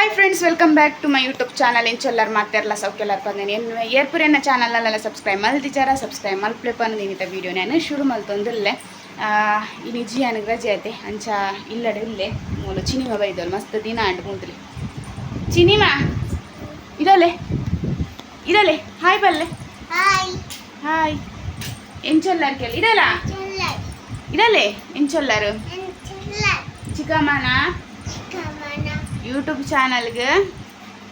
Hi friends welcome back to my YouTube channel ಎಂಚೆಲ್ಲರು ಮಾತಾರಲ್ಲ ಸೌಕೆಲ್ಲರು ಬಂದೇನೆ ಏನು ಏರ್ಪುರೆನ್ನ ಚಾನಲಲ್ಲೆಲ್ಲ ಸಬ್ಸ್ಕ್ರೈಬ್ ಮಲ್ತಿಚಾರ ಸಬ್ಸ್ಕ್ರೈಬ್ ಮಲ್ಪ್ಲೆ ಪಂದಿನಿತ ವೀಡಿಯೋ ನಾನು ಶುರು ಮಲ್ತೊಂದಿಲ್ಲೆ ಈ ನಿಜಿ ನನಗೆ ರಜೆ ಐತೆ ಅಂಚ ಇಲ್ಲಡೆ ಇಲ್ಲೇ ಮೂಲು ಚಿನಿಮ ಬೈದಲ್ ಮಸ್ತ್ ದಿನ ಅಂಡ್ ಮುಂದ್ಲಿ ಚಿನಿಮ ಇದಲ್ಲೇ ಇದಲೆ ಹಾಯ್ ಬಲ್ಲೆ ಹಾಯ್ ಹಾಯ್ ಎಂಚೊಲ್ಲರು ಕೇಳಿ ಇದಲ್ಲ ಇದಲ್ಲೇ ಎನ್ ಎಂಚೊಲ್ಲರು ಚೆಲ್ಲರ್ ಚಿಕ್ಕಮ್ಮನ ಚಿಕ್ಕಮ್ಮನ ಯೂಟ್ಯೂಬ್ ಚಾನಲ್ಗೆ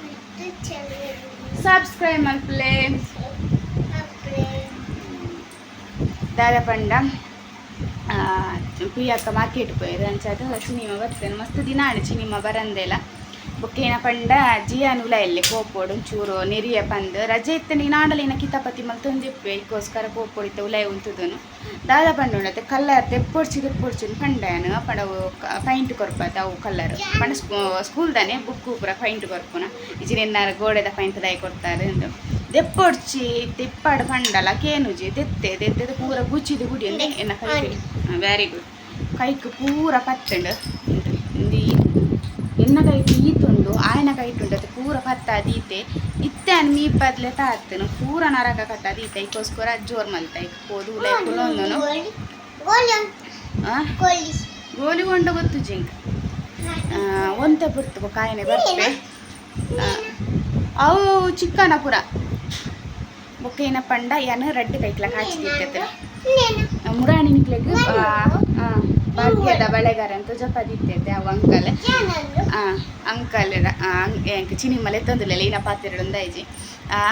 ಮತ್ತು ಚೆಲ್ಲರ್ ಸಬ್ಸ್ಕ್ರೈಬ್ ಮಲ್ಪ್ಲೆ ಅಪ್ರೆ ದಾದ ಪಂಡ ಪ್ರಿಯಕ್ಕ ಮಾರ್ಕೆಟ್ ಪೋಯ್ರು ಅಂಚಾದ ಸಿನಿಮಾ ಬರ್ತೇನೆ ಮಸ್ತ್ ದಿನ ಆಡು ಸಿನಿಮಾ ಬರಂದೆಲ್ಲ ಬೊಕ್ಕೇನ ಪಂಡ ಜಿಯಾನ್ ಉಲ ಎಲ್ಲಿ ಕೋಪೋಡು ಚೂರು ನೆರಿಯ ಪಂದ್. ರಜೆ ಇತ್ತ ನೀನಾಡಲಿನ ಕಿತಾಪತಿ ಮಲ್ತೊಂದಿಪ್ಪೆ ಇಕ್ಕೋಸ್ಕರ ಕೋಪೋಡಿತ್ತೆ ಉಲಾಯ್ ಉಂತುದನು. ದಾದ ಪಂಡ ಉಂಡತೆ ಕಲ್ಲರ್ ತೆಪ್ಪೊಡ್ಸಿ ತೆಪ್ಪೊಡ್ಸಿ ಪಂಡನು ಪಂಡವು ಪೈಂಟ್ ಕೊರ್ಪತ ಅವು ಕಲ್ಲರ್. ಪಂಡ ಸ್ಕೂಲ್ ದಾನೆ ಬುಕ್ಕು ಪೂರ ಪೈಂಟ್ ಕೊರ್ಪುನ. ಇಜಿನೆನ್ನಾರ ಗೋಡೆದ ಪೈಂಟ್ ದೈ ಕೊಡ್ತಾರೆ ಎಂದು. ದೆಪ್ಪೊಡ್ಚಿ ತೆಪ್ಪಾಡು ಪಂಡಲ ಕೇನುಜಿ ದೆತ್ತೆ ದೆತ್ತೆ ಪೂರ ಗುಚ್ಚಿದು ಗುಡಿ ಅಂದೆ ಎನ್ನ ಕೈ ವೆರಿ ಗುಡ್ ಕೈಕ್ ಪೂರ ಪತ್ತಂಡು. ಎನ್ನ ಕೈಟ್ ಈತುಂಡು ಆಯನ ಕೈಟುಂಡು ಅದು ಪೂರ ಭತ್ತ ದೀತೆ ಇತ್ತೆ ಮೀ ಬದ್ಲೆ ತಾತನು. ಪೂರ ನರಕ ಕಟ್ಟ ದೀತೆ ಇಕ್ಕೋಸ್ಕರ ಜೋರ್ ಮಲ್ತ. ಇಕ್ಕೋದು ಕುಲೊಂದನು ಗೋಲಿ ಗೊಂಡು ಗೊತ್ತು ಜಿಂಕ್. ಒಂತೆ ಬರ್ತು ಕಾಯನೆ ಬರ್ತೆ. ಆ, ಅವು ಚಿಕ್ಕನ ಪುರ ಬೊಕ್ಕೇನ ಪಂಡ ಏನು ರೆಡ್ ಕೈಕ್ಲ ಹಾಕಿ ಮುರಾಣಿ ನಿಕ್ಲೆಗ್ ಭಾಗ್ಯದ ಬಳೆಗಾರ ಅಂತ ಜಪದಿತ್ತೆ ಅವ ಅಂಕಲ್. ಆ ಅಂಕಲ್ ಚಿನಿಮಲೆ ತಂದಿಲ್ಲ ಈನ ಪಾತ್ರೆ ಒಂದಾಯ್ಜಿ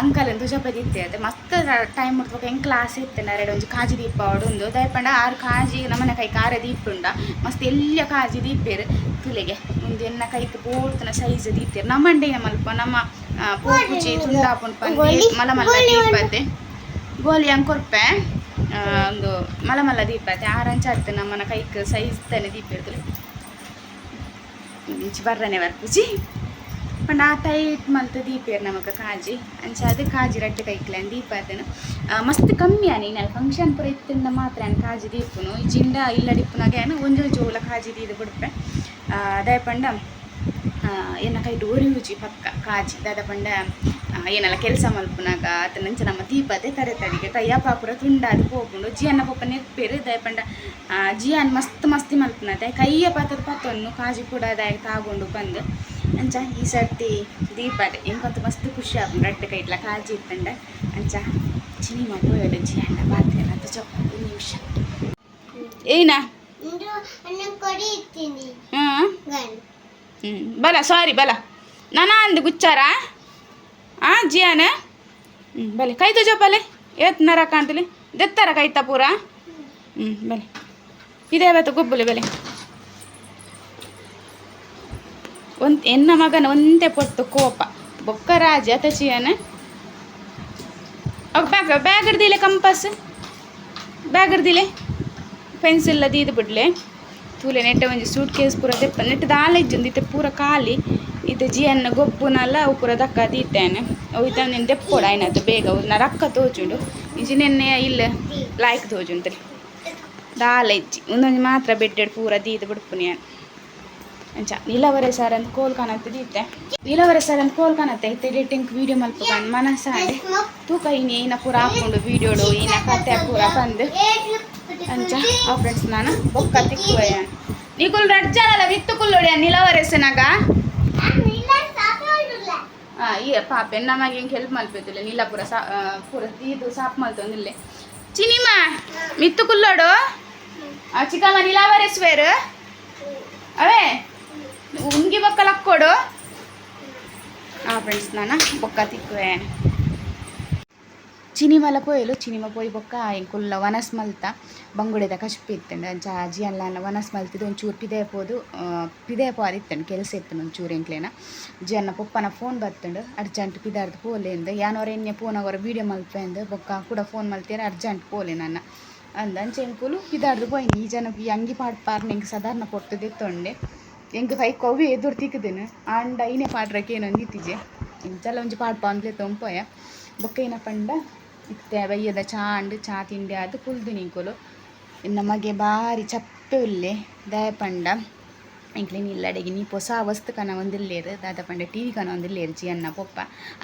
ಅಂಕಲ್ ಅಂತ ಜಪದಿತ್ತೆ ಅದೇ ಮಸ್ತ್ ಟೈಮ್ ಮುಟ್ಬೇಕು. ಹೆಂಗೆ ಕ್ಲಾಸ್ ಇತ್ತೆ ಎರಡು ಒಂಜಿ ಕಾಜಿ ದೀಪ ಒಂದು ದಯಪಂಡ ಆರು ಕಾಜಿ ನಮ್ಮನೆ ಕೈ ಕಾರ ದೀಪ ಉಂಡ ಮಸ್ತ್ ಎಲ್ಲ ಕಾಜಿ ದೀಪೇರು ತುಲೆಗೆ ಒಂದು ಎನ್ನ ಕೈಕ್ ಬೋರ್ತನ ಸೈಜ್ ದೀಪೇರು ನಮ್ಮಂಡೆನ ಮಲ್ಪ ನಮ್ಮ ಪೂಜಿ ತುಂಡಾಪುಂಡ್ ಪಂದಿ ಮಲ ಮಲ್ಲ ದೀಪತೆ ಗೋಲಿ ಕೊರ್ಪೆ ಒಂದು ಮಲ ಮಲ್ಲ ದೀಪತೆ ಆಗ್ತದೆ ನಮ್ಮನ ಕೈಕ್ ಸೈಜ್ ತಾನೆ ದೀಪ ಇರ್ತದೆ. ಇಂಚಿ ಬರ್ರನೆ ಬರ್ಪುಜಿ ಪಂಡ ಆ ಟೈಟ್ ಮಲ್ತು ದೀಪೇರ್ ನಮಕ್ ಕಾಜಿ. ಅಂಚ ಅದು ಕಾಜಿ ರಟ್ಟೆ ಕೈಕ್ಲೆನ್ ದೀಪ ಅದನ್ನು ಮಸ್ತ್ ಕಮ್ಮಿ ಆನೆ ನಾನು ಫಂಕ್ಷನ್ ಪೂರ ಇತ್ತಿಂದ ಮಾತ್ರ ಆನ್ ಕಾಜಿ ದೀಪನು. ಈ ಜಿಂಡ ಇಲ್ಲ ಡಿಪ್ಪನಾಗೆ ಏನು ಒಂಜು ಜೋಲ ಕಾಜಿ ದೀದು ಬಿಡ್ಪೆ ಅದೇ ಪಂಡ ಎನ್ನ ಕೈ ಡೋರಿಯುಜಿ ಪಕ್ಕ ಕಾಜಿ. ದಾದ ಪಂಡ ಏನೆಲ್ಲ ಕೆಲಸ ಮಲ್ಪುನಾಗ ಆತ ನಮ್ಮ ನಮ್ಮ ತರ ಕರೆತಡಿಗೆ ಕೈಯ ಪಾಪುರ ತುಂಡಾದು ಪೋಪುಂಡು ಜಿಯನ್ನ ಪಪ್ಪ ಬೇರೆ ದಯಪಂಡ ಜಿಯನ್ ಮಸ್ತ್ ಮಸ್ತಿ ಮಲ್ಪುನದೆ ಕೈಯ ಪಾತ್ರದ ಪತ್ತೊಂದು ಕಾಜಿ ಕೂಡ ಅದಾಗಿ ತಾಗೊಂಡು ಬಂದು ಅಂಚ ಈ ಸರ್ತಿ ದೀಪದೆ ಹೆಂಗಂತೂ ಮಸ್ತ್ ಖುಷಿ ಆಪುಂಡು ಕೈ ಕೈಟ್ಲ ಕಾಜಿ ಇತ್ತಂಡ ಅಂಚ ಚಿನಿಮ ಪೋಯಡು ಜಿಯಣ್ಣ ಪಾತ್ರೆ ಅಂತ ಚೊಕ್ಕ ನಿಮಿಷ. ಏನಾ? ಅನ್ನ ಹ್ಞೂ ಬಲ ಸಾರಿ ಬಲ ನಾನಾ ಅಂದು ಗುಚ್ಚಾರ? ಆ, ಜಿಯಾನ? ಹ್ಞೂ ಬಲೆ ಕೈ ಜೋಪಲೆ ಏತ್ ನರ ಕಾಣ್ತಿಲಿ ದೆತ್ತಾರ ಕೈತ ಪೂರ. ಹ್ಞೂ ಬಲೆ ಇದೇ ಬತ್ತು ಗುಬ್ಬುಲೆ ಬಲೆ ಒಂದ್ ಎನ್ನ ಮಗನ ಒಂದೇ ಪೊಟ್ಟು ಕೋಪ. ಬೊಕ್ಕ ರಾಜ ತಚಿಯನ ಅವ್ ಬ್ಯಾಗ್ ಬ್ಯಾಗ್ ಹಿಡ್ದಿಲೆ ಕಂಪಸ್? ಬ್ಯಾಗ್ ಹಿಡ್ದಿಲೆ ಪೆನ್ಸಿಲ್ ದೀದು ಬಿಡ್ಲೆ. ತೂಲೆ ನೆಟ್ಟ ಒಂಜಿ ಸೂಟ್ ಕೇಸ್ ಪೂರ ದೆಪ್ಪ. ನೆಟ್ಟದ ಆಲೈಜ್ ಒಂದಿತ್ತೆ ಪೂರ ಖಾಲಿ. ಇದು ಜಿಯನ್ನ ಗೊಬ್ಬುನಲ್ಲ ಪೂರ ದಕ್ಕ ದೀತೇನೆ ಇತ್ತ ನೀನು ದೆಪ್ಪೊಡ ಬೇಗ. ನಾ ರಕ್ಕ ತೋಜುಂಡು. ಇಜಿ ನೆನ್ನೆ ಇಲ್ಲ ಲಾಯ್ಕ್ ತೋಜುಂತ್ರಿ. ದಾಲ ಇಜ್ಜಿ ಒಂದೊಂದು ಮಾತ್ರ ಬೆಡ್ಡೆಡ್ ಪೂರ ದೀದು ಬಿಡ್ಪುನಿ ಅಂಚ, ನೀಲವರೆ ಸರ್ ಅಂತ ಕೋಲ್ ಕಾಣತ್ತೆ ದೀತೆ. ನೀಲವರೆ ಸರ್ ಅಂತ ಕೋಲ್ ಕಾಣತ್ತೆ. ಇತ್ತೆ ಎಡಿಟಿಂಗ್ ವಿಡಿಯೋ ಮಲ್ಪಕೊಂಡು ಮನಸ್ಸಾಂಡೆ ತೂಕ ಇನ್ನು ಏನ ಪೂರ ಹಾಕೊಂಡು ವೀಡಿಯೋಡು ಏನ ಕತೆ ಪೂರ ಬಂದು ಅಂಚ, ಆ ಫ್ರೆಂಡ್ಸ್ ನಾನು ಬೊಕ್ಕ ತಿಕ್ಕುವ ನೀಲ್ ರಡ್ಜಾನಲ್ಲ ವಿತ್ತು ಕುಲ್ಲೊಡಿ ನಿಲವರೆಸನಾಗ ಈ ಪಾಪೆ ನಮಗೆ ಹೆಲ್ಪ್ ಮಲ್ಪೈತಿಲ್ಲ ನೀಲ ಪೂರ ಸಾ ಪೂರ, ಇದು ಸಾಪ್ ಮಲ್ತೊಂದಿಲ್ಲೆ ಚಿನಿಮ, ಮಿತ್ತು ಕುಲ್ಲೋಡು? ಚಿಕ್ಕಮ್ಮ ನಿಲಾವರೆಸ್ವೇರು ಅವೇ ಉಂಗಿ ಬೊಕ್ಕಲ ಹಾಕ್ಕೊಡು ಆ ಫ್ರೆಂಡ್ಸ್ ನಾನು? ಬೊಕ್ಕ ತಿಕ್ಕುವೆ. ಚಿನಿಮಲ ಪೋಯೆಲು ಚಿನಿಮ ಪೋಯಿ ಬೊಕ್ಕ ಎಂಕುಲ್ಲ ವನಸ್ ಮಲ್ತ ಬಂಗುಡೆದ ಕಶ್ಪಿ ಇತ್ತಂಡ ಅಂಚ ಅಜ್ಜಿ ಅಲ್ಲ ವನಸ್ ಮಲ್ತಿದ್ದು ಒಂಚೂರು ಪಿದೆ ಪೋದು ಪಿದೆ ಪೋ ಅದಿತ್ತಂಡು ಕೆಲಸ ಇತ್ತು ಒಂಚೂರು ಎಂಕ್ಲೇನ. ಅಜ್ಜಿ ಅನ್ನ ಪಪ್ಪನ ಫೋನ್ ಬತ್ತಂಡು ಅರ್ಜೆಂಟ್ ಪಿದಾರ್ದು ಪೋಲೆಂದು ಯಾನೋರ ಎಣ್ಣೆ ವಿಡಿಯೋ ವೀಡಿಯೋ ಮಲ್ಪೆಂದು ಬೊಕ್ಕ ಕೂಡ ಫೋನ್ ಮಲ್ತೇನೆ ಅರ್ಜೆಂಟ್ ಪೋಲೆ ನನ್ನ ಅಂಚೆ ಎಂಕುಲು ಪಿದಾರ್ದು ಪೋಯ್ನಿ ಈ ಜನ ಈ ಅಂಗಿ ಪಾಡ್ ಪಾರ್ನ ಎಂಕ್ ಸಾಧಾರಣ ಕೊಡ್ತದೆ ತೊಂಡೆ. ಎಂಕ್ ಕೈ ಕವಿ ಎದುರು ತಿಕ್ಕದೇನು, ಆಂಡ ಐನೆ ಪಾಡ್ರಕ್ಕೆ ಏನೋ ನಿಂತಿಜೆ ಚಲ ಒಂಜಿ ಪಾಡ್ ಪಾಂದ್ಲೆ ತೊಂಪೋಯ. ಬೊಕ್ಕ ಏನ ಪಂಡ ಇತ್ತೆ ಬೈಯದ ಚಾಂಡ್ ಅಂಡು ಚಾ ತಿಂಡಿ ಆದು ಕುಲ್ದು ನಿಂಕೊಲು. ನಮಗೆ ಬಾರಿ ಚಪ್ಪೆ ಉಲ್ಲೆ, ದಯಪಂಡ. ಇಲ್ಲ ಅಡಿಗೆ ನೀ ಹೊಸ ವಸ್ತು ಕನ ಒಂದಿಲ್ಲೇರು ದಾದ ಪಂಡ ಟಿ ವಿ ಕನ ಒಂದಿಲ್ಲೇರು, ಜಿ ಅನ್ನ ಪೊಪ್ಪ.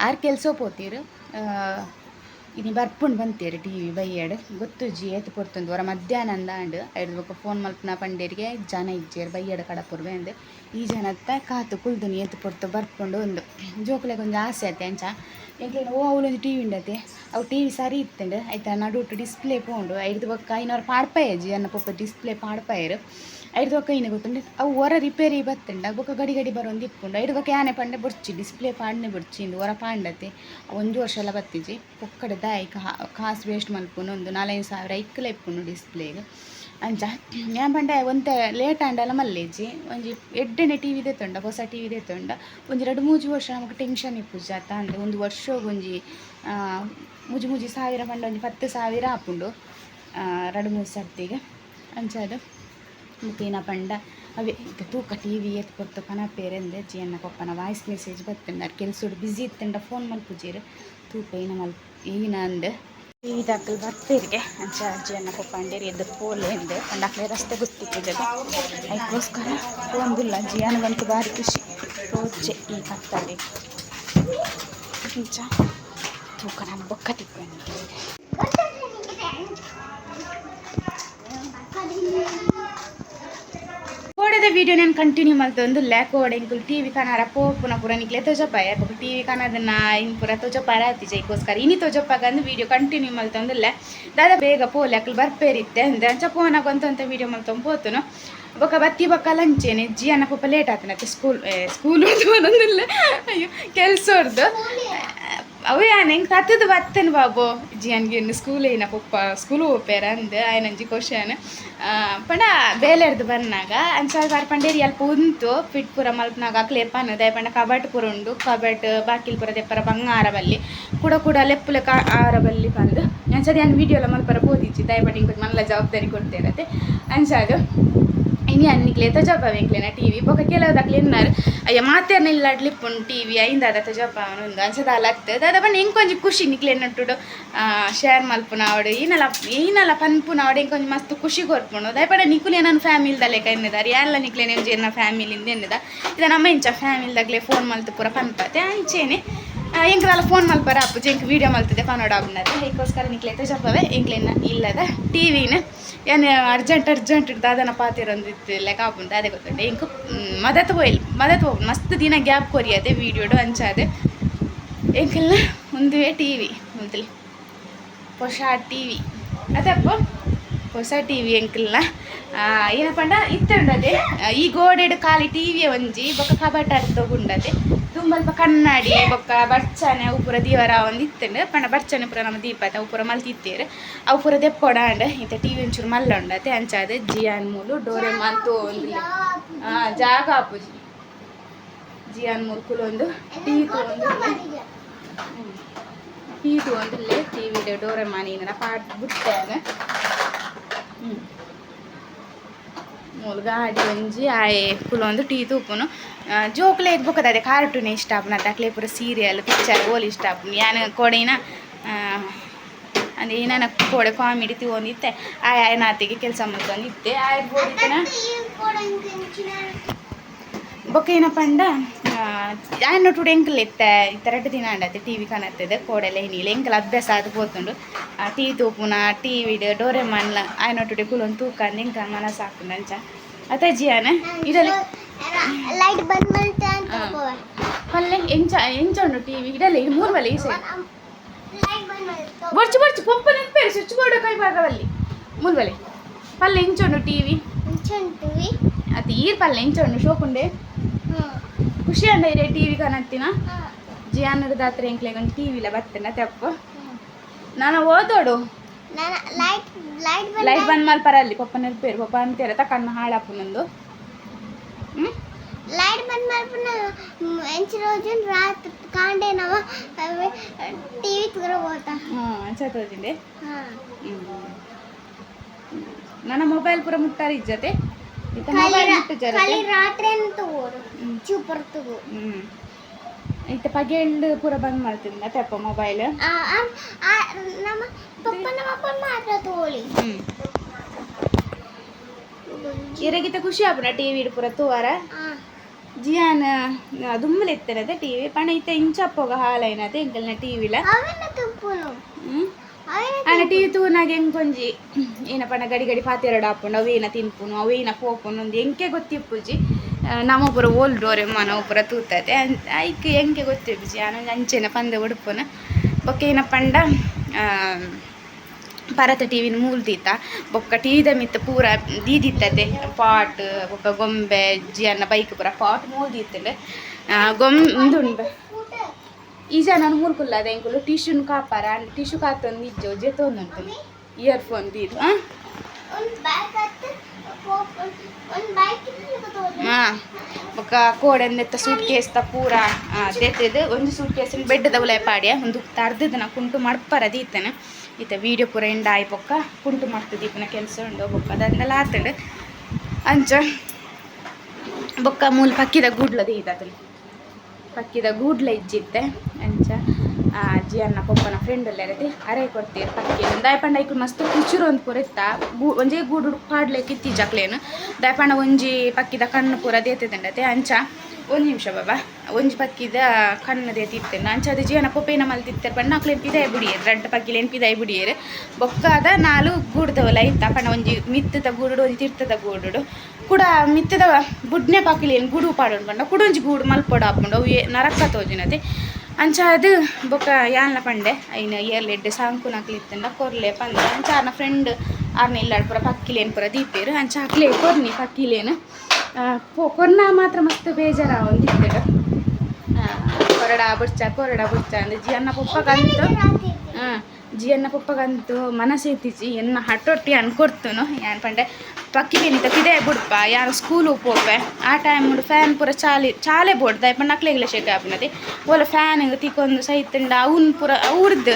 ಆರು ಕೆಲಸ ಪೋತೀರು ಇನಿ ಬರ್ಪುಂಡು ಬಂತೀರಿ ಟಿ ವಿ ಬೈಯಡ್ ಗೊತ್ತು ಜಿ ಏತ್ ಪೊರ್ತುಂದು ಹೊರ ಮಧ್ಯಾಹ್ನಂದ ಅಂಡು ಐದು ಬಕ್ಕ ಫೋನ್ ಮಲ್ಪನ ಪಂಡೇರಿಗೆ ಜನ ಇಜ್ಜೇರು ಬೈಯಡ ಕಡಪುರ್ವೆ ಅಂದು. ಈ ಜನತ್ತ ಕಾತು ಕುಲ್ದುನಿ ಏತ್ ಪೊರ್ತು ಬರ್ಪುಂಡು ಒಂದು ಜೋಕುಲೆಗೆ ಒಂದು ಆಸೆ ಆಯ್ತು ಅಂಚ. ಎಂಕ್ಲೇನು ಓ ಅವಳೊಂದು ಟಿ ವಿ ಉಂಡತೆ ಅವು ಟಿ ವಿ ಸರಿ ಇತ್ತಂಡು. ಆಯ್ತಾ ನಡುಟು ಡಿಸ್ಪ್ಲೇ ಪೋಂಡು ಐದು ಪಕ್ಕ ಐನೂರು ಪಾಡ್ಪಾಯ ಜಿ ಅನ್ನ ಪಪ್ಪ ಡಿಸ್ಪ್ಲೇ ಪಾಡ್ಪಾಯರು. ಐದು ಪಕ್ಕ ಇನ್ನು ಗೊತ್ತುಂಡು? ಅವು ಹೊರ ರಿಪೇರಿ ಬತ್ತಂಡ. ಬೊಕ್ಕ ಗಡಿ ಗಡಿ ಬರೋಂದು ಇಪ್ಪುಂಡು ಐದು ಪಕ್ಕ ಯಾನೆ ಪಂಡೆ ಬೊರ್ಚಿ ಡಿಸ್ಪ್ಲೇ ಪಾಡ್ನೆ ಬೊರ್ಚಿಂದು ಹೊರ ಪಾಂಡತೆ ಒಂದು ವರ್ಷ ಎಲ್ಲ ಬತ್ತಿಜಿ. ಪೊಕ್ಕಡೆ ದಾಯಿ ಕಾಸು ವೇಸ್ಟ್ ಮಲ್ಪುನು ಒಂದು ನಾಲ್ಕೈದು ಸಾವಿರ ಇಕ್ಕಲೇ ಇಪ್ಪುಂಡು ಡಿಸ್ಪ್ಲೇಗೆ ಅಂಚ ಯಾ ಪಂಡ ಒಂತ ಲೇಟ್ ಆಂಡಲ ಮಲ್ಲೇಜಿ ಒಂಜಿ ಎಡ್ಡೆನೆ ಟಿ ವಿ ದೆತ್ತೊಂಡ ಹೊಸ ಟಿ ವಿ ದೆತ್ತೊಂಡ ಒಂಜಿ ಎರಡು ಮೂಜಿ ವರ್ಷ ನಮಗೆ ಟೆನ್ಷನ್ ಇಪ್ಪುಜಿ ಅಂದ್ರೆ ಒಂದು ವರ್ಷ ಒಂಜಿ ಮುಜಿ ಮುಜಿ ಸಾವಿರ ಪಂಡ ಒಂಜಿ ಪತ್ತು ಸಾವಿರ ಆಪುಂಡು ಎರಡು ಮೂರು ಸರ್ತಿಗೆ ಅಂಚದು ಮುಖೇನ ಪಂಡ ಅವೇ ಈಗ ತೂಕ ಟಿ ವಿ ಎತ್ತು ಕೊಡ್ತು ಪನಪೇರೆಂದೆ ಜಿ ಅನ್ನ ಕೊಪ್ಪನ ವಾಯ್ಸ್ ಮೆಸೇಜ್ ಬರ್ತಂಡ ಕೆಲಸ ಬ್ಯುಸಿ ಇತ್ತಂಡ ಫೋನ್ ಮಲ್ಪುಜೀರು ತೂಕ ಏನ ಮಲ್ ಏನ ಅಂದೆ ದಾಖಲು ಬರ್ತೀರಿಗೆ. ಅಂಚ ಅಜ್ಜಿ ಅನ್ನ ಕೊಪ್ಪಂಡೇರಿ ಎದ್ದು ಪೋಲೆ ಎಂದೆ. ಪಂಡಾಕ್ಲೆ ರಸ್ತೆ ಗೊತ್ತಿತ್ತು ಅದಕ್ಕೋಸ್ಕರ ಒಂದಿಲ್ಲ ಅಜ್ಜಿ. ನನಗಂತೂ ಭಾರಿ ಖುಷಿ. ರೋಜೆ ಈ ಕತ್ತಲ್ಲಿ ಅಂಚ, ತೂಕ ನಾನು ಬೊಕ್ಕ ತಿಕ್ಕೊಂಡು. ಕೋಡದ ವಿಡಿಯೋ ನಾನು ಕಂಟಿನ್ಯೂ ಮಲ್ತೊಂದು ಕೋಡೆ ಇಂಕುಲ್ ಟಿ ವಿ ಕನಾರ ಪೋಪುನ ಪುರ ನಿಕ್ಲೆ ತೊಜಪಾಯ ಬೊಕ ಟಿವಿ ವಿ ಕನದನ್ನ ಇನ್ ಪೂರ ತೊಜಪಾರ ಆತಿಜ ಈಗೋಸ್ಕರ ಇನಿ ತೊಜಪಾಗಂದು ವಿಡಿಯೋ ಕಂಟಿನ್ಯೂ ಮಲ್ತೊಂದುಲ್ಲೆ ದಾದ ಬೇಗ ಪೋ ಅಕ್ಲು ಬರ್ಪೇರಿತ್ತೆ ಅಂದೆ. ಅಂಚ ಫೋನಾಗ ಅಂತ ವಿಡಿಯೋ ಮಲ್ತೊಂದು ಪೋತುನು ಬೊಕ ಬತ್ತಿ ಬೊಕ್ಕ ಲಂಚೇನೆ ಜಿ ಅನ್ನ ಪಪ್ಪ ಲೇಟ್ ಆತನತ್ತೆ ಸ್ಕೂಲ್ ಸ್ಕೂಲ್ ಒಂದೊಂದಿಲ್ಲ ಅಯ್ಯೋ ಅವೇ ಹೆಂಗೆ ಕತ್ತದು ಬತ್ತೇನು ಬಾಬು? ಜಿ ಅನ್ಗೆ ಸ್ಕೂಲ್ ಏನ ಪಪ್ಪ ಸ್ಕೂಲು ಹೋಗ್ಬೇರ ಅಂದು, ಆಯ್ನಂಜಿ ಕ್ವಶನ್ ಪಂಡ ಬೇಲೆರ್ದು ಬನ್ನಾಗ ಅಂಚಾಲ್ ಬಾರ್ ಪಂಡೇರಿ ಅಲ್ಪ ಉಂತು ಪಿಟ್ ಪೂರ ಮಲ್ಪನಾಗ ಅಕ್ಲೆ ಪನ್ನ ದಯ ಪಂಡ ಕಬಟ್ ಪೂರ ಉಂಡು. ಕಬಟ್ ಬಾಕಿಲ್ ಪೂರ ದೆಪ್ಪರ ಬಂಗಾರ ಬಲ್ಲಿ ಕೂಡ ಕೂಡ ಲೆಪ್ಪುಲ ಕಾ ಆರ ಬಲ್ಲಿ ಬಂದು. ಅಂಚದ ನಾನು ವಿಡಿಯೋ ಎಲ್ಲ ಮಲ್ಪರ ಬೋದಿಚ್ಚಿ ದಯ ಪಂಡ ಇಂకొక ಮಲ್ಲ ಜವಾಬ್ದಾರಿ ಕೊಡ್ತೇರತ್ತೆ ಅಂಚಾದು ಇನಿ ಅನ್ನಿಕ್ಲೆ ತಜಾಪ ವೆಂಕ್ಲೆನ ಟಿ ವಿ ಬೊಕ ಕೆಲವುದಕ್ಲೆ ಎನ್ನಾರು ಅಯ್ಯ ಮಾತೇರ್ನ ಇಲ್ಲಾಡ್ಲಿಪ್ಪುಂಡು ಟಿ ವಿ ಐಂದಾದ ತಜಾಪ ಒಂದು ಅಂಚದ ಅಲತ್ತೆ ದಾದ ಬಣ್ಣ ಹೆಂಗೆ ಕೊಂಚ ಖುಷಿ ನಿಕ್ಲೆ ನಟ್ಟುಡು ಶೇರ್ ಮಲ್ಪುನ ಅವಡು ಏನಲ್ಲ ಏನಲ್ಲ ಪನ್ಪುನ ಅವಡು ಹೆಂಗೆ ಕೊಂಚ ಮಸ್ತ್ ಖುಷಿ ಕೊರ್ಪುಣು ದಯಪಡ ನಿಕುಲೆ ನನ್ನ ಫ್ಯಾಮಿಲಿದಲ್ಲೇ ಎನ್ನಿದಾರೆ ಎಲ್ಲ ನಿಕ್ಲೆ ನೆಂಜಿ ಎನ್ನ ಫ್ಯಾಮಿಲಿಂದ ಎನ್ನಿದ ಇದು ನಮ್ಮ ಇಂಚ ಫ್ಯಾಮಿಲಿದಾಗಲೇ ಫೋನ್ ಮಲ್ತು ಪೂರ ಪನ್ಪತೆ ಅಂಚೇನೆ ಎಂಕಲೆಲ್ಲ ಫೋನ್ ಮಲ್ಪರ ಅಪ್ಪುಜಿ ಎಂಕ್ ವೀಡಿಯೋ ಮಲ್ತದೆ ಪನೋಡ ಆಗುನದೆ ಅದಕ್ಕೋಸ್ಕರ ನಿಕ್ಲೆ ತಜಾಪವೆ ಎಂಕ್ಲೆನ ಇಲ್ಲದ ಟಿವಿನ ಏನು ಅರ್ಜೆಂಟ್ ಅರ್ಜೆಂಟ್ ದಾದನ ಪಾತಿರೊಂದಿತ್ತು ಲೆಕ್ಕ ಆಪುಂಡು ಅದೇ ಗೊತ್ತುಂಟು. ಇಂಕು ಮದತ್ ಹೋಯ್ಲ್ ಮದತ್ ಹೋಗ್, ಮಸ್ತ್ ದಿನ ಗ್ಯಾಪ್ ಕೊರಿಯದೆ ವೀಡಿಯೋಡು ಅಂಚಾದೆ ಎಂಕೆಲ್ಲ ಒಂದುವೆ ಟಿ ವಿ ಮೊದಲು ಹೊಸ ಟಿವಿ ಅದಪ್ಪ ಹೊಸ ಟಿ ವಿ ಎಂಕಲ್ನ ಇತ್ತ ಇತ್ತುಂಡದೆ ಈ ಗೋಡೆಡು ಖಾಲಿ ಟಿವಿಯ ಒಂಜಿ, ಬೊಕ್ಕ ಕಬಟ್ ಅರ್ಧ ತಗೊಂಡದೆ ತುಂಬಲ್ಪ ಕನ್ನಡಿ, ಬೊಕ್ಕ ಬರ್ಚನೆ ಅವು ಪೂರ ದೀವರ ಒಂದು ಇತ್ತಂಡು ಪಂಡ ಬರ್ಚನೆ ಪೂರ ನಮ್ಮ ದೀಪ ಅವು ಪೂರ ಮಲ್ತಿತ್ತೇರು. ಅವು ಪೂರ ದೆಪ್ಪೊಡ ಅಂಡ, ಇಂತ ಟಿ ವಿ ಒಂಚೂರು ಮಲ್ಲ ಉಂಡತೆ ಅಂಚಾದೆ ಜಿಯಾನ್ ಮೂಲು ಡೋರೆ ಮಂತು ಒಂದು ಜಾಗ ಆಪುಜಿ. ಜಿಯಾನ್ ಮೂಲು ಕುಲೊಂದು ಟಿ ವಿ ತೊಗೊಂಡು ಟಿ ವಿ ಒಂದಿಲ್ಲೇ ಟಿ ವಿ ಡೋರೆ ಮಾನಿನ ಪಾಟ್ ಬಿಟ್ಟಾಗ ಹ್ಞೂ ಗಾಡಿ ಒಂಜಿ ಆಯೆ ಕುಲೊಂದು ಟೀ ತೂಪುನು. ಜೋಕ್ಲೆ ಬೊಕ್ಕದ ಅದೇ ಕಾರ್ಟೂನ್ ಇಷ್ಟ ಆಪುನ ಅಕ್ಲೆ ಪೂರ ಸೀರಿಯಲ್ ಪಿಕ್ಚರ್ ಓಲ್ ಇಷ್ಟ ಆಪುನು. ಯಾನ ಕೊಡೆನ ಅಂದ್ರೆ ಏನಾನ ಕೋಡೆ ಕಾಮಿಡಿ ತಿಗೊಂದಿತ್ತೆ ಆಯ್ ಆಯ್ ನಾತಿಗೆ ಕೆಲಸ ಮಾಡ್ಕೊಂಡಿದ್ದೆ ಆಯ್ ಬೋಡಿತನ ಬೊಕ್ಕ ಏನಪ್ಪ ಅಂಡ ಆಯ್ನ ಟುಡು ಎಂಕಲ್ ಇತ್ತೆ. ಇತ್ತೆರಡು ದಿನ ಅಂಡತ್ತೆ ಟಿ ವಿ ಕಾಣತ್ತದೆ. ಕೋಡೆಲ್ಲ ಏನಿಲ್ಲ ಎಂಕಲ್ ಅಭ್ಯಾಸ ಅದು ಹೋತುಂಡು. ವಿ ತೂಪುನ ಟಿ ವಿಡ್ ಡೋರೆ ಮಣ್ಣ ಆಯ್ನ ಟುಡೆ ಕುಲೊಂದು ಎಂಕ ಮನಸ್ಸು ಹಾಕೊಂಡು ಅಂಚ ಅತ್ತ ಜಿಯಾನ? ಇಡಲಿ ಲೈಟ್ ಬಂದ್ ಅಂತ. ಪಲ್ಲೆ ಎಂಚ ಎಂಚ ಉಂಡು ಟಿ ವಿ ಇಡಲಿ ಇದು ಮೂರು ಬಲೆ ಈ ಸೈಡ್. ಬರ್ಚು ಬರ್ಚು. ಪೊಪ್ಪ ನೆನಪೇ ಸ್ವಿಚ್ ಬೋರ್ಡ್ ಕೈ ಭಾಗವಲ್ಲಿ ಮೂರು ಬಲೆ. ಪಲ್ಲೆ ಎಂಚ ಉಂಡು ಟಿ ವಿ ಅದು ಈರ್ ಪಲ್ಲೆ ಎಂಚ ಉಂಡು. ಶೋಕುಂಡೆ ಖುಷಿ ಅಂಡ ಇದೆ ಟಿ ವಿ ಕಾಣತ್ತಿನ ಜಿಯಾನದ ದಾತ್ರ ಎಂಕ್ಲೆಗೊಂದು ಟಿ ವಿಲ ಬರ್ತೇನೆ ತೆಪ್ಪ ನಾನು ಓದೋಡು ನಾನು ಲೈಟ್ ಲೈಟ್ ಬಂದ್ ಲೈಟ್ ಬಂದ್ ಮೇಲೆ ಪರಲ್ಲಿ ಪಪ್ಪ ನೆನಪೇರು ಪಪ್ಪ ಅಂತೀರ ತಕಣ್ಣ ಹಾಳಾಪು ನಂದು ಹ್ಞೂ ಲೈಟ್ ಬಂದ್ ಮಾಡ್ಬಿಟ್ಟು ಎಂಚು రోజు రాత్రి కాండే నవ టీవీ కూడా పోతా ಹ್ಞೂ ಅನ್ಸತ್ತೋದಿಂದೆ ಹಾ. ನನ್ನ ಮೊಬೈಲ್ ಪೂರ ಮುಟ್ಟಾರ ಇಜ್ಜತೆ ಇತ್ತ ಖಾಲಿ ಮೊಬೈಲ್ ರಾ- ಮುಟ್ಟು ಜರತೆ ಖಾಲಿ ರಾತ್ರಿ ಅಂತ ಓಡು ಹ್ಮ್. ಚೂಪರ್ತಗು ಹ್ಞೂ ಇತ್ತ ಪಗೆಳ್ಳು ಪೂರ ಬಂದ್ ಮಾಡ್ತಿದ್ದ ತೆಪ್ಪ ಮೊಬೈಲ್ ನಮ್ಮ ಪಪ್ಪ ನಮ್ಮ ಅಪ್ಪ ಮಾತ್ರ ತೋಳಿ ಹ್ಞೂ ಇರಗಿತ ಖುಷಿ ಆಪುನ ಟಿ ವಿ ಪೂರ ತೂವಾರ ಆ ಜಿಯಾನ ದುಮ್ಮಲೆತ್ತನದ ಟಿ ವಿ ಪಣ ಇತ್ತ ಇಂಚಪ್ಪೋಗ ಹಾಲೈನದ ಎಂಕಲ್ನ ಟಿ ವಿಲ ಅವಿನ ತುಪ್ಪುನು ಹ್ಮ್ ಅವಿನ ಟಿವಿ ತೂನಾಗ ಎಂಕೊಂಜಿ ಏನ ಗಡಿ ಗಡಿ ಗಡಿ ಪಾತೆರಡು ಹಾಪುಂಡು ಅವೇನ ತಿನ್ಪುನು ಅವೇನ ಪೋಪುನು ಒಂದು ಎಂಕೆ ಗೊತ್ತಿಪ್ಪುಜಿ ನಮ್ಮ ಓಲ್ ಓಲ್ಡೋರೆ ಮನ ಒಬ್ಬರ ತೂತದೆ ಐಕ್ ಎಂಕೆ ಗೊತ್ತಿಪ್ಪುಜಿ ಆನೊಂದು ಅಂಚೆನ ಪಂದೆ ಉಡುಪುನ. ಬೊಕ್ಕ ಏನ ಪಂಡ ಆ, ಟಿವಿನ ಮೂಲ್ದೀತ ಬೊಕ್ಕ ಟಿವಿದ ಮಿತ್ತ ಪೂರ ದೀದಿತ್ತದೆ ಪಾಟ್ ಬೊಕ್ಕ ಗೊಂಬೆ ಜಿಯನ್ನ ಬೈಕ್ ಪೂರ ಪಾಟ್ ಮೂಲ್ದಿತ್ತಂಡೆ ಗೊಂಬೆ ಉಂದುಂಡು ಈಜ ನಾನು ಮೂರ್ಕುಲ್ಲ ಎಂಕುಲು ಟಿಶ್ಯೂನ್ ಕಾಪಾರ ಟಿಶ್ಯೂ ಕಾತೊಂದು ನಿಜ್ಜು ಜೆತೊಂದುಂಟು ಇಯರ್ಫೋನ್ ದೀದು ಹಾಂ ಹಾಂ ಬೊಕ್ಕ ಕೋಡೆಂದೆತ್ತ ಸೂಟ್ ಕೇಸ್ ತ ಪೂರ ದೆತ್ತದು. ಒಂದು ಸೂಟ್ ಕೇಸಿನ ಬೆಡ್ಡದ ಉಲಯ ಪಾಡ್ಯ ಒಂದು ತರ್ದದ ನಾ ಕುಂಟು ಮಡ್ಪರ ದೀತನ. ಈತ ವೀಡಿಯೋ ಪೂರ ಎಂಡ ಆಯ್ ಬೊಕ್ಕ ಕುಂಟು ಮಾಡ್ತು ದೀಪನ ಕೆಲಸ ಉಂಡು ಬೊಕ್ಕ ಅದನ್ನೆಲ್ಲ ಆತಂಡು. ಅಂಚ ಬೊಕ್ಕ ಮೂಲ ಪಕ್ಕಿದ ಗೂಡ್ಲ ದೀತದಲ್ಲಿ ಪಕ್ಕಿದ ಗೂಡ್ಲ ಇಜ್ಜಿತ್ತೆ. ಅಂಚ ಅಜ್ಜಿ ಅನ್ನ ಪಪ್ಪನ ಫ್ರೆಂಡ್ ಎಲ್ಲ ಇರತ್ತೆ ಅರೆ ಕೊಡ್ತೀರಿ ಪಕ್ಕಿ. ದಾಯಪಂಡ ಐಕು ಮಸ್ತ್ ಕುಚುರು ಅಂತ ಪೂರ ಇತ್ತ. ಗೂ, ಒಂಜೇ ಗೂಡು ಪಾಡ್ಲಿಕ್ಕೆ ದಾಯೆ ದಾಯಪಂಡ ಒಂಜಿ ಪಕ್ಕಿದ ಕಣ್ಣು ಪೂರ ದೇತಿದಂಡತೆ. ಅಂಚ, ಒಂದು ನಿಮಿಷ ಬಾಬಾ. ಒಂಜಿ ಪಕ್ಕಿದ ಕಣ್ಣು ದೇತಿತ್ತೇನೆ. ಅಂಚ ಅದು ಜೀವನ ಪೊಪ್ಪೇನ ಮಲ್ತಿತ್ತಾರೆ. ಬಣ್ಣ ಹಾಕ್ಲೇನು ಪಿದಾಯ ಬಿಡಿಯರು. ರೆಡ್ ಪಕ್ಕಿಲೇನು ಪಿದಾಯ ಬಿಡಿಯರು. ಬೊಕ್ಕಾದ ನಾಲು ಗೂಡ್ದವಲ್ಲ ಇತ್ತ. ಪಣ್ಣ ಒಂಜಿ ಮಿತ್ತದ ಗೂಡು ಒಂಜಿ ತಿರ್ತದ ಗೂಡು ಕೂಡ ಮಿತ್ತದ ಬುಡ್ನೆ ಪಾಕಿಲೇನು ಗೂಡು ಪಾಡು ಪಂಡ ಕುಡೊಂಜಿ ಗೂಡು ಮಲ್ಪೊಡು ಹಾಕೊಂಡು ಅವು ನರಕ ತೋಜಿನತೆ. ಅಂಚ ಅದು ಬೊಕ್ಕ ಯಾನ್ಲ ಪಂಡೆ. ಐನ ಏರ್ಲೆಡ್ಡೆ ಸಾಂಕು ನಕ್ಲಿತ್ತಂಡ ಕೊರ್ಲೆ ಪಂದೆ. ಅಂಚ ಆರ್ನ ಫ್ರೆಂಡ್ ಆರ್ನ ಇಲ್ಲಾಡ್ ಪೂರ ಪಕ್ಕಿಲೇನು ಪುರ ದೀಪೇರು. ಅಂಚ ಹಾಕ್ಲೇ ಕೊರ್ನಿ ಪಕ್ಕಿಲೇನು ಕೊರ್ನ ಮಾತ್ರ ಮಸ್ತ್ ಬೇಜಾರ ಒಂದಿತ್ತು ಕೊರಡ ಬುಡ್ಚ ಕೊರಡ ಬುಡ್ಚ ಅಂದ್ರೆ ಜಿಯನ್ನ ಪಪ್ಪಗಂತೂ ಹಾಂ ಜಿಯನ್ನ ಪಪ್ಪಗಂತೂ ಮನಸ್ಸೆತ್ತಿಜಿ ಎನ್ನ ಹಟ್ಟೊಟ್ಟಿ ಅನ್ಕೊಡ್ತನು. ಯಾನ್ ಪಂಡೆ ಪಕ್ಕಿ ಬೇನಿತ ಪಿದೆ ಬುಡ್ಪ, ಯಾರು ಸ್ಕೂಲ್ ಪೋಪೆ. ಆ ಟೈಮ್ ಫ್ಯಾನ್ ಪೂರ ಚಾಲಿ, ಚಾಲೆ ಬೋಡ್ದ. ಪಂಡ ನಕ್ಲೆಗ್ಲ ಶೇಖ ಆಪಿನದಿ ಓಲ ಫ್ಯಾನ್ ತಿಕ್ಕೊಂದು ಸಹಿತಂಡ ಅವ್ನ ಪೂರ ಅವ್ರದ್ದು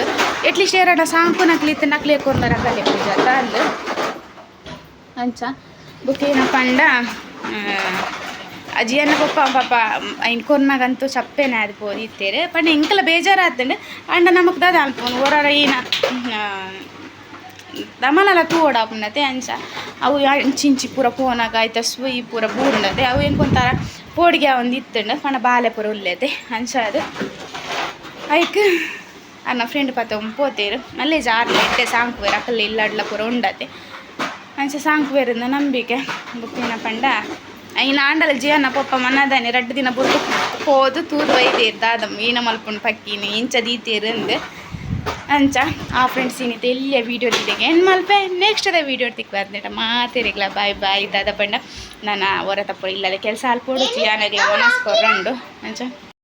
ಎಟ್ಲೀಸ್ಟ್ ಎರಡ ಸಾಂಕು ನಕ್ಲಿತ್ತು ನಕ್ಲೆ ಕೊಂದರ ಕಲೆ ಪೂಜೆ ಅಂದು ಅಂಚ. ಏನಪ್ಪ ಪಂಡ ಅಜ್ಜಿಯನ್ನ ಪಪ್ಪ ಪಾಪ ಕೊರ್ನಾಗಂತೂ ಚಪ್ಪೆನೆ ಅದು ಪೋದಿ ಇತ್ತೇರೆ ಪಂಡ ಎಂಕಲ ಬೇಜಾರಾತಂಡೆ. ಅಂಡ ನಮಕ್ ದಾದ ಅನ್ಪೋನು ಒರರ ಏನ ದಮನಲ ತೂಡಾಪುನತೆ ಅಂಚ. ಅವು ಇಂಚಿಂಚಿ ಪೂರ ಪೋನಾಗ ಆಯ್ತ, ಸುಯಿ ಪೂರ ಬೂರ್ನದೆ ಅವು ಏನ್ಕೊಂತಾರ ಪೋಡಿಗೆ ಒಂದು ಇತ್ತಂಡ. ಪಂಡ ಬಾಲೆ ಪೂರ ಉಲ್ಲೇತೆ. ಅಂಚ ಅದು. ಐಕ್ ಅನ್ನ ಫ್ರೆಂಡ್ ಪತ್ತ ಪೋತೇರು. ಮಲ್ಲೆ ಜಾರ್ಲೆ ಇಟ್ಟೆ ಸಾಂಕು ಬೇರೆ ಅಕ್ಕಲ್ಲಿ ಇಲ್ಲಾಡ್ಲ ಪೂರ ಉಂಡತೆ. ಅಂಚ ಸಾಂಕು ಬೇರಿಂದ ನಂಬಿಕೆ. ಬುಕ್ಕಿನ ಪಂಡ? ಐನ ಆಂಡಲ ಜೀವನ ಪಪ್ಪ ಮನದಾನೆ ರಡ್ಡು ದಿನ ಬುರ್ದು ಹೋದು ತೂದು ಒಯ್ದೇರು ದಾದ ಈನ ಮಲ್ಪುಂಡು ಪಕ್ಕಿನ ಇಂಚ ದೀತೇರು ಅಂದು ಅಂಚ, ಆ ಫ್ರೆಂಡ್ಸ್ ಏನಿತ್ತು ಎಲ್ಲಿಯ ವೀಡಿಯೋ ದಿದ್ದೆಗೆ ಏನು ಮಲ್ಪೆ? ನೆಕ್ಸ್ಟ್ ಅದೇ ವೀಡಿಯೋ ತಿಕ್ ಬರ್ದೇಟ ಮಾತೇರಿಗ್ಲ ಬಾಯ್ ಬಾಯ್ ದಾದ ಪಂಡ. ನಾನು, ಹೊರ ತಪ್ಪ, ಇಲ್ಲದೆ ಕೆಲಸ ಅಲ್ಪೋಡು ಜಿಯಾನಗ್ಲ ಮನಸ್ಕೊರಂಡು ಅಂಚ.